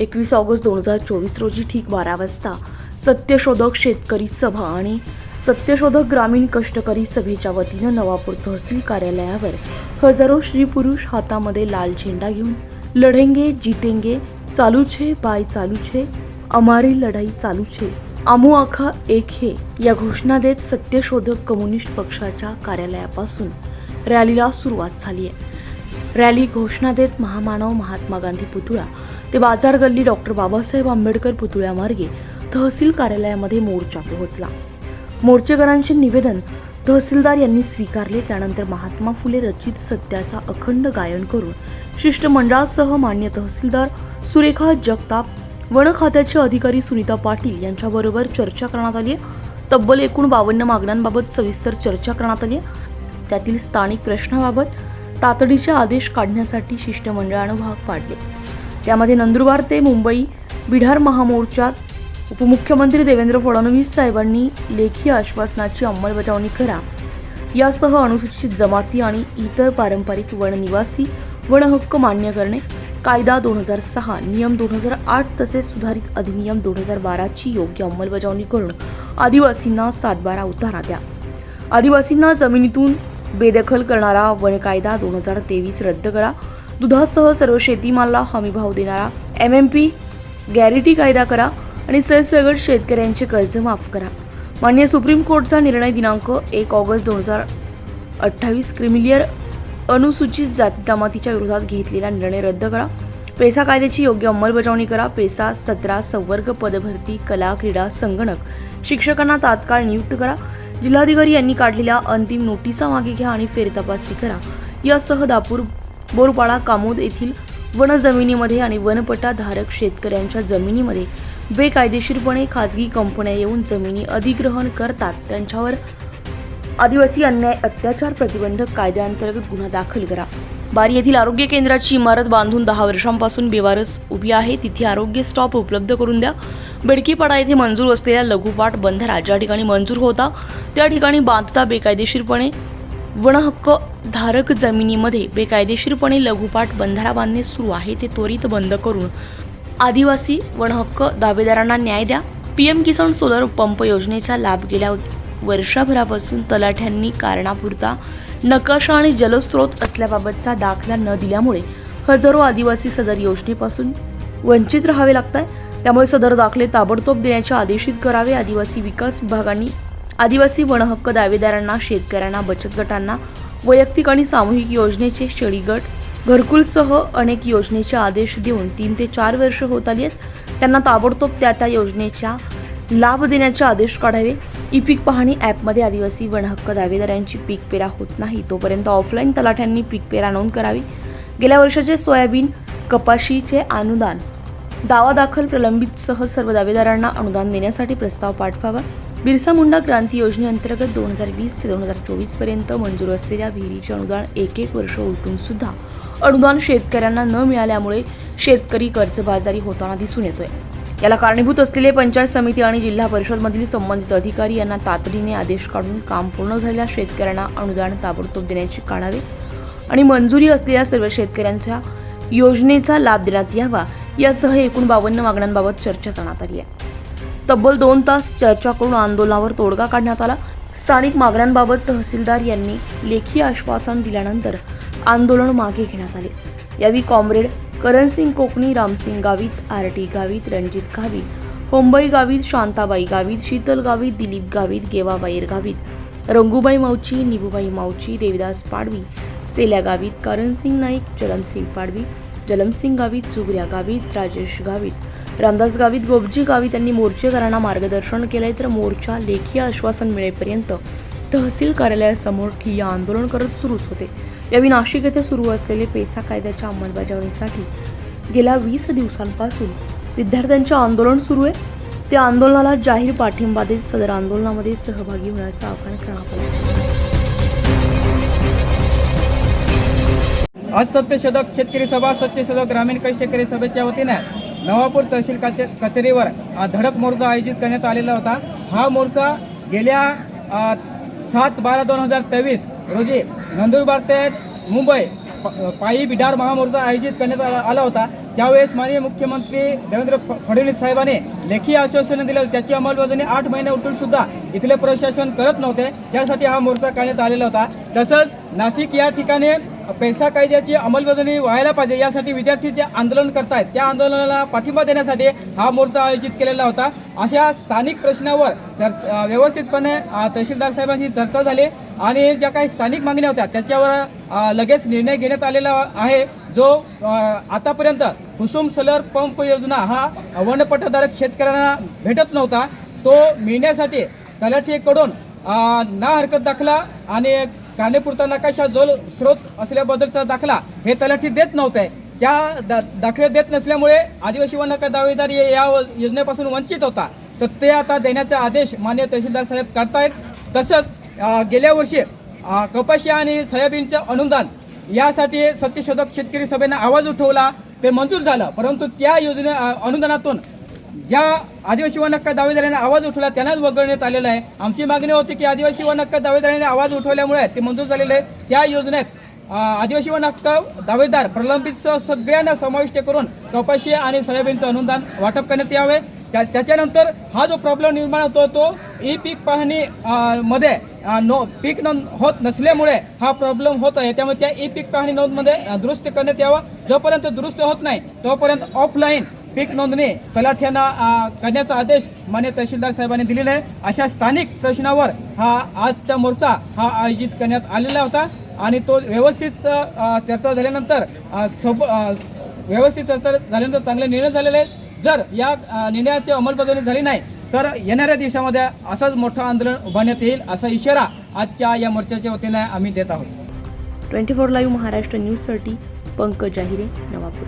एकवीस ऑगस्ट दोन हजार चोवीस रोजी ठीक बारा वाजता सत्यशोधक शेतकरी सभा आणि सत्यशोधक ग्रामीण कष्टकरी सभेच्या वतीनं नवापूर तहसील कार्यालयावर हजारो स्त्री पुरुष हातामध्ये लाल झेंडा घेऊन लढेंगे जितेंगे चालू छे बाय चालू छे अमारी लढाई चालू छे आमू आखा एक हे या घोषणा देत सत्यशोधक कम्युनिस्ट पक्षाच्या कार्यालयापासून रॅलीला सुरुवात झाली आहे. रॅली घोषणा देत महामानव महात्मा गांधी पुतळा ते बाजार गल्ली डॉक्टर बाबासाहेब आंबेडकर पुतळ्यामार्गे तहसील कार्यालयामध्ये मोर्चा पोहोचला. मोर्चेकरांचे निवेदन तहसीलदार यांनी स्वीकारले त्यानंतर महात्मा फुले रचित सत्याचा अखंड गायन करून शिष्टमंडळासह मान्य तहसीलदार सुरेखा जगताप वन खात्याचे अधिकारी सुनीता पाटील यांच्याबरोबर चर्चा करण्यात आली तब्बल एकूण बावन्न मागण्यांबाबत सविस्तर चर्चा करण्यात आली त्यातील स्थानिक प्रश्नाबाबत तातडीचे आदेश काढण्यासाठी शिष्टमंडळानं भाग पाडले. त्यामध्ये नंदुरबार ते मुंबई बिढार महामोर्चात उपमुख्यमंत्री देवेंद्र फडणवीस साहेबांनी लेखी आश्वासनाची अंमलबजावणी करा. यासह अनुसूचित जमाती आणि इतर पारंपरिक वननिवासी वनहक्क मान्य करणे कायदा दोन हजार सहा नियम दोन हजार आठ तसेच सुधारित अधिनियम दोन हजार बाराची योग्य अंमलबजावणी करून आदिवासींना सातबारा उतारा द्या. आदिवासींना जमिनीतून बेदखल करणारा वन कायदा दोन हजार तेवीस रद्द करा. दुधासह सर्व शेतीमालाला हमीभाव देणारा एम एम पी गॅरिटी कायदा करा आणि सरसगट शेतकऱ्यांचे कर्ज माफ करा. मान्य सुप्रीम कोर्टचा निर्णय दिनांक एक ऑगस्ट दोन हजार अठ्ठावीस क्रिमिलियर अनुसूचित जाती जमातीच्या विरोधात घेतलेला निर्णय रद्द करा. पेसा कायद्याची योग्य अंमलबजावणी करा. पेसा सतरा संवर्ग पदभरती कला क्रीडा संगणक शिक्षकांना तात्काळ नियुक्त करा. जिल्हाधिकारी यांनी काढलेल्या अंतिम नोटिसा मागे घ्या आणि फेरतपासणी करा. यासह दापूर बोरपाडा कामोद येथील वन जमिनीमध्ये आणि वनपटाधारक शेतकऱ्यांच्या जमिनीमध्ये बेकायदेशीरपणे खाजगी कंपन्या येऊन जमिनी अधिग्रहण करतात. त्यांच्यावर आदिवासी अन्याय अत्याचार प्रतिबंधक कायद्याअंतर्गत गुन्हा दाखल करा. बारी येथील आरोग्य केंद्राची इमारत बांधून दहा वर्षांपासून बेवारस उभी आहे. तिथे आरोग्य स्टॉप उपलब्ध करून द्या. बेडकीपाडा येथे मंजूर असलेल्या लघुपाट बंधारा ज्या ठिकाणी मंजूर होता त्या ठिकाणी बांधता बेकायदेशीरपणे वनहक्क धारक जमिनीमध्ये बेकायदेशीरपणे लघुपाट बंधारा बांधणे सुरू आहे ते त्वरित बंद करून आदिवासी वनहक्क दावेदारांना न्याय द्या. पीएम किसान सोलर पंप योजनेचा लाभ गेल्या वर्षभरापासून तलाठ्यांनी कारणापुरता नकाशा आणि जलस्रोत असल्याबाबतचा दाखला न दिल्यामुळे हजारो आदिवासी सदर योजनेपासून वंचित राहावे लागत आहे त्यामुळे सदर दाखले ताबडतोब देण्याचे आदेशित करावे. आदिवासी विकास विभागांनी आदिवासी वनहक्क दावेदारांना शेतकऱ्यांना बचत गटांना वैयक्तिक आणि सामूहिक योजनेचे शेळीगट घरकुलसह अनेक योजनेचे आदेश देऊन तीन ते चार वर्ष होत आली आहेत. त्यांना ताबडतोब त्या त्या योजनेच्या लाभ देण्याचे आदेश काढावे. ई पीक पाहणी ॲपमध्ये आदिवासी वनहक्क दावेदारांची पीक पेरा होत नाही. तोपर्यंत ऑफलाईन तलाठ्यांनी पीक पेरा नोंद करावी. गेल्या वर्षाचे सोयाबीन कपाशीचे अनुदान दावा दाखल प्रलंबितसह सर्व दावेदारांना अनुदान देण्यासाठी प्रस्ताव पाठवावा. बिरसा मुंडा क्रांती योजनेअंतर्गत दोन हजार वीस ते दोन हजार चोवीसपर्यंत मंजूर असलेल्या विहिरीचे अनुदान एक एक वर्ष उलटून सुद्धा अनुदान शेतकऱ्यांना न मिळाल्यामुळे शेतकरी कर्जबाजारी होताना दिसून येतोय. याला कारणीभूत असलेले पंचायत समिती आणि जिल्हा परिषदमधील संबंधित अधिकारी यांना तातडीने आदेश काढून काम पूर्ण झालेल्या शेतकऱ्यांना अनुदान ताबडतोब देण्याची काढावे आणि मंजुरी असलेल्या सर्व शेतकऱ्यांच्या योजनेचा लाभ देण्यात यावा यासह एकूण बावन्न मागण्यांबाबत चर्चा करण्यात आली आहे. तब्बल दोन तास चर्चा करून आंदोलनावर तोडगा काढण्यात आला. स्थानिक मागण्यांबाबत तहसीलदार यांनी लेखी आश्वासन दिल्यानंतर आंदोलन मागे घेण्यात आले. यावेळी comrade Karansingh Kokani Ramsingh Gavit R T Gavit Ranjit Gavit Hombai Gavit Shantabai Gavit Sheetal Gavit Dilip Gavit गेवाबाईर Gavit Rangubai Mavchi निबूबाई Mavchi Devidas Padvi सेल्या Gavit Karansing Naik जलमसिंग Padvi जलमसिंग Gavit सुगऱ्या Gavit Rajesh Gavit Ramdas Gavit गोबजी Gavit यांनी मोर्चेकरांना मार्गदर्शन केलंय. तर मोर्चा लेखी आश्वासन मिळेपर्यंत तहसील कार्यालयासमोर ठिय्या आंदोलन करत सुरूच होते. यावेळी नाशिक येथे सुरू असलेले पेसा कायद्याच्या अंमलबजावणीसाठी गेल्या वीस दिवसांपासून विद्यार्थ्यांचे आंदोलन सुरू आहे. त्या आंदोलनाला जाहीर पाठिंबा देत सदर आंदोलनामध्ये सहभागी होण्याचं आवाहन करण्यात आलं आज सत्यशोधक शेतकरी सभा सत्यशोधक ग्रामीण कष्टकरी सभेच्या वतीने नवापूर तहसील कचे कचेरीवर धडक मोर्चा आयोजित करण्यात आलेला होता. हा मोर्चा गेल्या सात बारा दोन हजार तेवीस रोजी नंदुरबार ते मुंबई प- पायी बिडार महामोर्चा आयोजित करण्यात आला आला होता. त्यावेळेस माननीय मुख्यमंत्री देवेंद्र फडणवीस साहेबांनी लेखी आश्वासन दिलं. त्याची अंमलबजावणी आठ महिने उठून सुद्धा इथले प्रशासन करत नव्हते. त्यासाठी हा मोर्चा काढण्यात आलेला होता. तसंच नाशिक या ठिकाणी पैसा कायद्याची अंमलबजावणी व्हायला पाहिजे यासाठी विद्यार्थी जे आंदोलन करतायत त्या आंदोलनाला पाठिंबा देण्यासाठी हा मोर्चा आयोजित केलेला होता. अशा स्थानिक प्रश्नावर तर व्यवस्थितपणे तहसीलदार साहेबांशी चर्चा झाली आणि ज्या काही स्थानिक मागण्या होत्या त्याच्यावर लगेच निर्णय घेण्यात आलेला आहे जो आतापर्यंत कुसुम सोलर पंप योजना हा वनपट्टाधारक शेतकऱ्यांना भेटत नव्हता. तो मिळण्यासाठी तलाठीकडून ना हरकत दाखला आणि कारणीपुरता नकाशा जोल स्रोत असल्याबद्दलचा दाखला हे तलाठी देत नव्हते. त्या दा दाखले देत नसल्यामुळे आदिवासी वन हक्क दावेदार हे या योजनेपासून वंचित होता. तर ते आता देण्याचे आदेश मान्य तहसीलदार साहेब करतायत तसंच गेल्या वर्षी कपाशी आणि सोयाबीनचं अनुदान यासाठी सत्यशोधक शेतकरी सभेनं आवाज उठवला. ते मंजूर झालं. परंतु त्या योजने अनुदानातून ज्या आदिवासी वन हक्क दावेदाराने आवाज उठवला त्यांनाच वगळण्यात आलेलं आहे. आमची मागणी होती की आदिवासी वन हक्क दावेदाराने आवाज उठवल्यामुळे ते मंजूर झालेले आहे त्या योजनेत आदिवासी वन हक्क दावेदार प्रलंबितसह सगळ्यांना समाविष्ट करून कपाशी आणि सोयाबीनचं अनुदान वाटप करण्यात यावे. त्या त्याच्यानंतर हा जो प्रॉब्लेम निर्माण होतो तो ई पीक पाहणी मध्ये नो पीक नोंद होत नसल्यामुळे हा प्रॉब्लेम होत आहे. त्यामुळे त्या ई पीक पाहणी नोंदमध्ये दुरुस्त करण्यात यावा. जोपर्यंत दुरुस्त होत नाही तोपर्यंत ऑफलाईन पीक नोंदणी तलाठ्यांना करण्याचा आदेश मान्य तहसीलदार साहेबांनी दिलेला आहे. अशा स्थानिक प्रश्नावर हा आजचा मोर्चा हा आयोजित करण्यात आलेला होता आणि तो व्यवस्थित चर्चा झाल्यानंतर अ, सोब व्यवस्थित चर्चा झाल्यानंतर चांगले निर्णय झालेले आहेत. जर या निर्णयाची अंमलबजावणी झाली नाही तर येणाऱ्या दिवसामध्ये असंच मोठं आंदोलन उभारण्यात येईल असा इशारा आजच्या या मोर्चाच्या वतीने आम्ही देत आहोत. ट्वेंटी फोर लाईव्ह महाराष्ट्र न्यूजसाठी पंकज जाहिरे नवापूर.